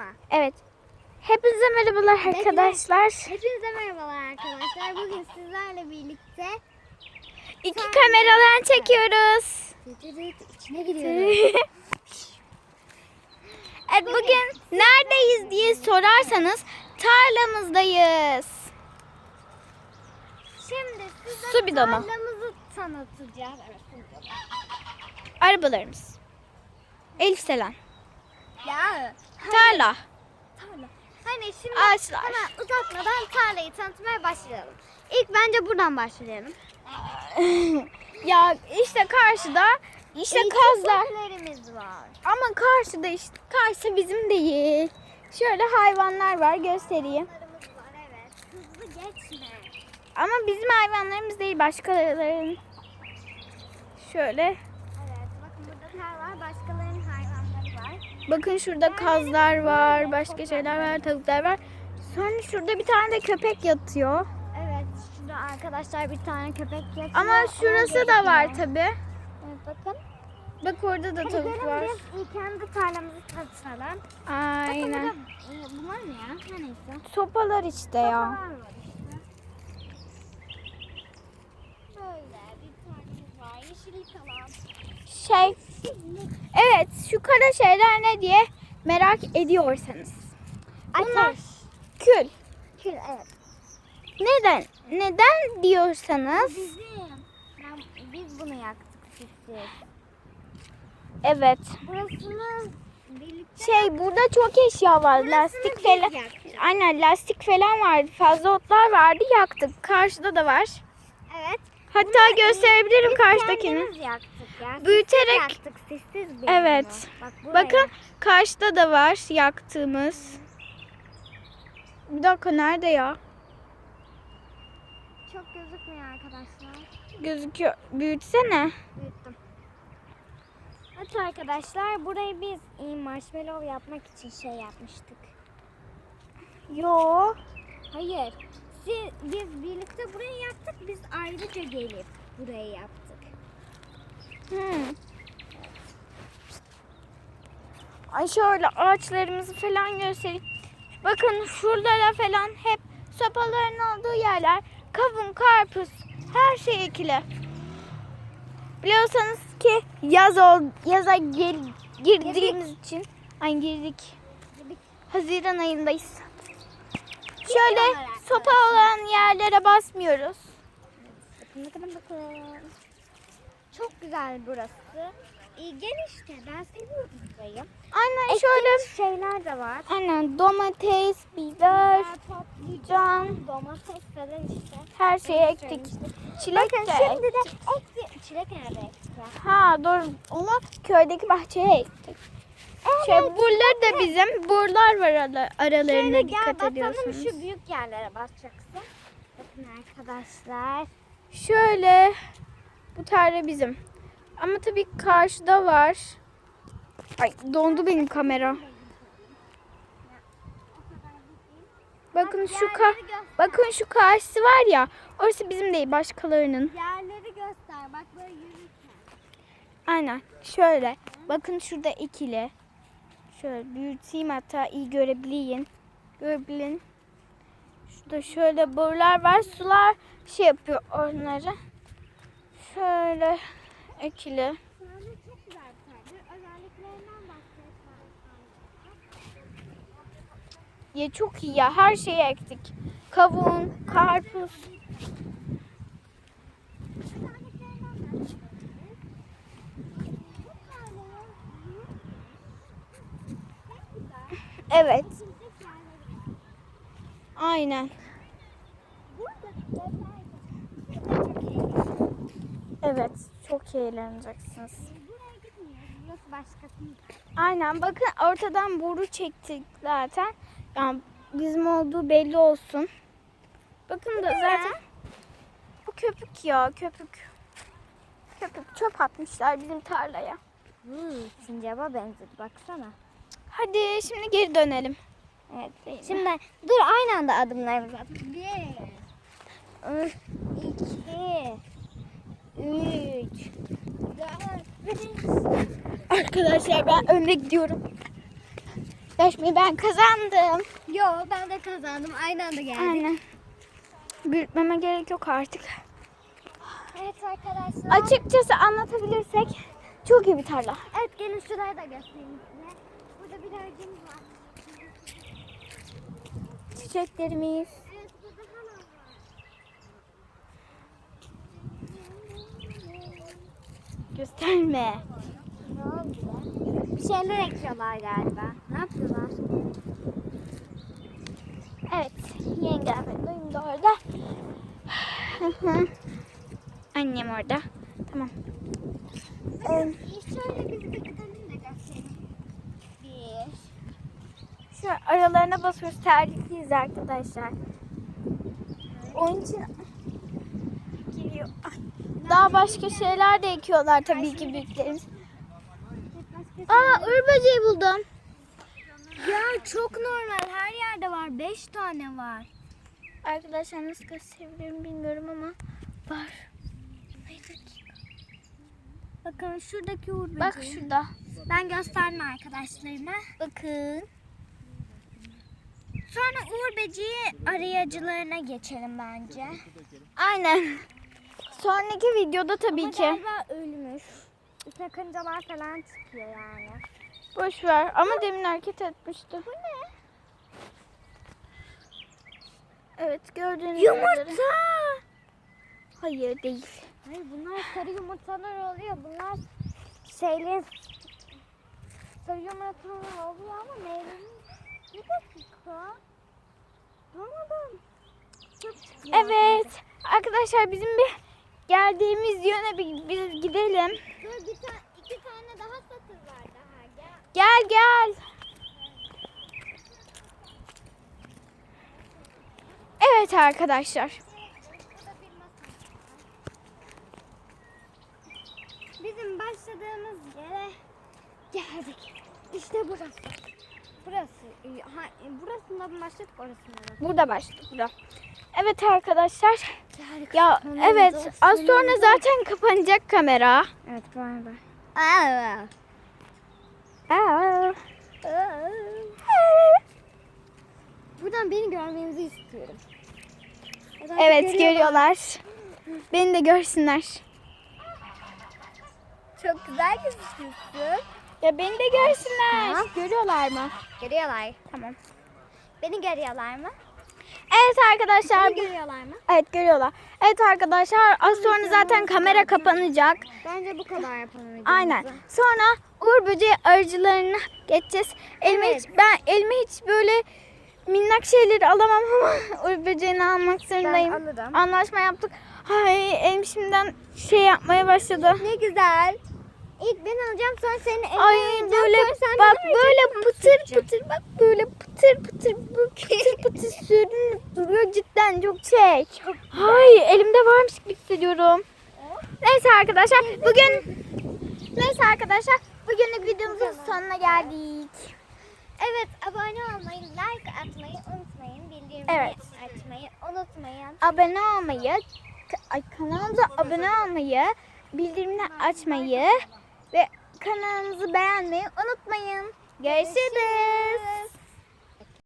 Ama. Evet. Hepinize merhabalar arkadaşlar. Hepinize merhabalar arkadaşlar. Bugün sizlerle birlikte İki kameradan çekiyoruz. içine giriyoruz. Evet bugün neredeyiz diye sorarsanız tarlamızdayız. Şimdi size Su bidonu. tarlamızı tanıtacağız. Evet. Arabalarımız. Elif Selen. Ya Tarla. tarla. Hani şimdi Ağaçlar. hemen uzatmadan tarlayı tanıtmaya başlayalım. İlk bence buradan başlayalım. ya işte karşıda işte Eğitim kazlar. kulüplerimiz var. Ama karşıda işte karşı bizim değil. Şöyle hayvanlar var göstereyim. Tarımız var evet. Hızlı geçme. Ama bizim hayvanlarımız değil başkalarının. Şöyle Evet bakın burada tar var. Başkalarının hayvanları var. Bakın şurada kazlar var, başka şeyler var, tavuklar var. Sonra şurada bir tane de köpek yatıyor. Evet şurada arkadaşlar bir tane köpek yatıyor. Ama şurası da var tabi. Evet bakın. Bak orada da Hadi tavuk gelin var. biz kendi tarlamızı tanıtalım. Bakın Aynen. burada e, bunlar ne ya? Her neyse. Sopalar işte ya. Sopalar var işte. Böyle bir tarlamız var. Yeşillik alan. Şey, evet şu kara şeyler ne diye merak ediyorsanız. Bunlar Ateş. kül. Kül evet. Neden? Neden diyorsanız Bizim. Ben, biz bunu yaktık siz. evet. Burasını birlikte Şey burada çok eşya var. Lastik biz falan. yaktık. Aynen lastik falan vardı. Fazla otlar vardı yaktık. Karşıda da var. Evet. Hatta gösterebilirim Biz karşıdakini. kendimiz yaktık ya. Büyüterek- yaktık sessiz bir Evet. bunu. Bak. Bakın karşıda da var yaktığımız. Bir dakika nerede ya? Çok gözükmüyor arkadaşlar. Gözüküyor. Büyütsene. Büyüttüm. Evet arkadaşlar burayı biz marshmallow yapmak için şey yapmıştık. Yo. Hayır. Biz birlikte burayı yaptık. Biz ayrıca gelip burayı yaptık. Hmm. Ay şöyle ağaçlarımızı falan göstereyim. Bakın şuralara falan hep sopaların olduğu yerler. Kavun, karpuz, her şey ekili. Biliyorsanız ki yaz ol, yaza gel, girdiğimiz için ay girdik. Haziran ayındayız. Şöyle sopa olan yerlere basmıyoruz. Bakın bakın bakın. Çok güzel burası. İyi geniş de ben seviyorum burayı. Aynen şöyle şeyler de var. aynen domates, biber, patlıcan, can, domates falan işte. her şeyi ektik. Çilek Bakın de şimdi de ekti. Çilek nerede ektik ya? Ha doğru. Onu köydeki bahçeye ektik. Şey, buralar da bizim. Buralar var ara- aralarında Şöyle gel dikkat bakalım ediyorsunuz. şu büyük yerlere basacaksın. Bakın arkadaşlar. Şöyle bu tarla bizim. Ama tabii karşıda var. Ay dondu benim kamera. Bakın şu ka bakın şu karşısı var ya. Orası bizim değil başkalarının. Yerleri göster. Bak böyle yürürken. Aynen. Şöyle. Bakın şurada ikili. Şöyle büyüteyim hatta iyi görebileyim. Görebilin. Şurada şöyle borular var. Sular şey yapıyor onları. Şöyle bahsetmem. Ya çok iyi ya. Her şeyi ektik. Kavun, karpuz. Evet. Aynen. Evet. Çok eğleneceksiniz. Aynen bakın ortadan boru çektik zaten. Yani bizim olduğu belli olsun. Bakın da zaten bu köpük ya köpük. Köpük çöp atmışlar bizim tarlaya. Hmm, sincaba benzedi baksana. Hadi şimdi geri dönelim. Evet. değil mi? Şimdi dur aynı anda adımlarımızı at. Bir. İki, Üç. Dört. Arkadaşlar ben önde gidiyorum. Yarışmayı ben kazandım. Yo ben de kazandım. Aynı anda geldik. Aynen. Büyütmeme gerek yok artık. Evet arkadaşlar. Açıkçası anlatabilirsek çok iyi bir tarla. Evet gelin şurayı da göstereyim size. Burada bir ağacımız var. Çiçeklerimiz. Evet burada hamam var. Gösterme. Ne oldu ya? Bir şeyler ekiyorlar galiba. Ne yapıyorlar? Evet. Yengem ve dayım da orada. Annem orada. Tamam. Evet. Şöyle biz bir gidelim de göstereyim. Bir. Şu aralarına basıyoruz. Terlikliyiz arkadaşlar. Onun için geliyor. Ay. Daha başka şeyler de ekiyorlar tabii ki büyüklerimiz. Aa ır böceği buldum. Ya çok normal. Her yerde var. Beş tane var. Arkadaşlar nasıl gösterebilirim bilmiyorum ama var. Bakın şuradaki uğur Bak şurada. Ben gösterme arkadaşlarıma. Bakın. Sonra uğur böceği arayıcılarına geçelim bence. Aynen. Sonraki videoda tabii Ama ki. galiba ölmüş. Sakıncalar falan çıkıyor yani. Boş ver. Ama demin hareket etmişti. Bu ne? Evet gördüğünüz üzere. Hayır değil. Hayır bunlar sarı yumurtalar oluyor. Bunlar şeylerin sarı yumurtalar oluyor ama meyvenin bir dakika. Çıkıyor. Evet. Arkadaşlar bizim bir geldiğimiz yöne bir, bir gidelim. Dur bir tane, iki tane daha satır var daha. Gel. Gel gel. Evet arkadaşlar. Bizim başladığımız yere geldik. İşte burası. Burası. Ha, e, burasında mı başladık orasında mı? Burada başladık burada. Evet arkadaşlar. Geldik. Ya evet az sonra zaten kapanacak kamera. Evet bay bay. Aa. Aa. Buradan beni görmenizi istiyorum. Zaten Evet görüyorlar. Beni de görsünler. Çok güzel gözüküyorsun. Ya beni de görsünler. Tamam. Görüyorlar mı? Görüyorlar. Tamam. Beni görüyorlar mı? Evet arkadaşlar. Beni görüyorlar mı? Evet görüyorlar. Evet arkadaşlar az sonra zaten kamera kapanacak. Bence bu kadar yapalım. Aynen. Sonra Uğur Böceği arıcılarına geçeceğiz. Elime Evet. hiç, ben elime hiç böyle minnak şeyleri alamam ama Uğur Böceğini almak zorundayım. Ben alırım. Anlaşma yaptık. Ay elim şimdiden şey yapmaya başladı. Ne güzel. İlk ben alacağım sonra senin eline Ay vereceğim, böyle sonra sen bak bana böyle vereceksin, pıtır pıtır bak böyle pıtır pıtır bu pıtır pıtır sürünüp duruyor cidden çok şey. Ay elimde varmış gibi hissediyorum. Neyse arkadaşlar bugün neyse arkadaşlar bugünlük videomuzun sonuna geldik. Evet abone olmayı, like atmayı unutmayın. Bildirimleri Evet. açmayı unutmayın. Abone olmayı, ay, kanalımıza abone olmayı, bildirimleri açmayı kanalımızı beğenmeyi unutmayın. Görüşürüz.